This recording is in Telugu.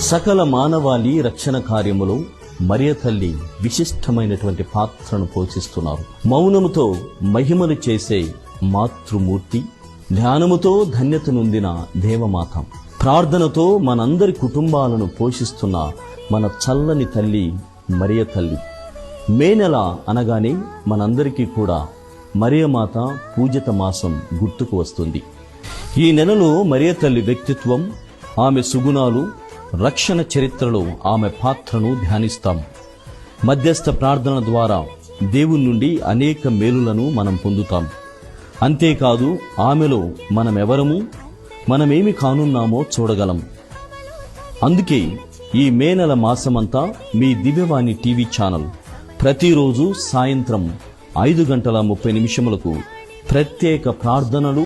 సకల మానవాళి రక్షణ కార్యములో మరియ తల్లి విశిష్టమైనటువంటి పాత్రను పోషిస్తున్నారు. మౌనముతో మహిమలు చేసే మాతృమూర్తి ధ్యానముతో ధన్యత నొందిన దేవమాత ప్రార్థనతో మనందరి కుటుంబాలను పోషిస్తున్న మన చల్లని తల్లి మరియ తల్లి. మే నెల అనగానే మనందరికీ కూడా మరియమాత పూజిత మాసం గుర్తుకు వస్తుంది. ఈ నెలలో మరియ తల్లి వ్యక్తిత్వం ఆమె సుగుణాలు రక్షణ చరిత్రలో ఆమె పాత్రను ధ్యానిస్తాం. మధ్యస్థ ప్రార్థన ద్వారా దేవుని నుండి అనేక మేలులను మనం పొందుతాం. అంతేకాదు ఆమెలో మనమెవరము మనమేమి కానున్నామో చూడగలం. అందుకే ఈ మే నెల మాసమంతా మీ దివ్యవాణి టీవీ ఛానల్ ప్రతిరోజు సాయంత్రం ఐదు గంటల ముప్పై నిమిషములకు ప్రత్యేక ప్రార్థనలు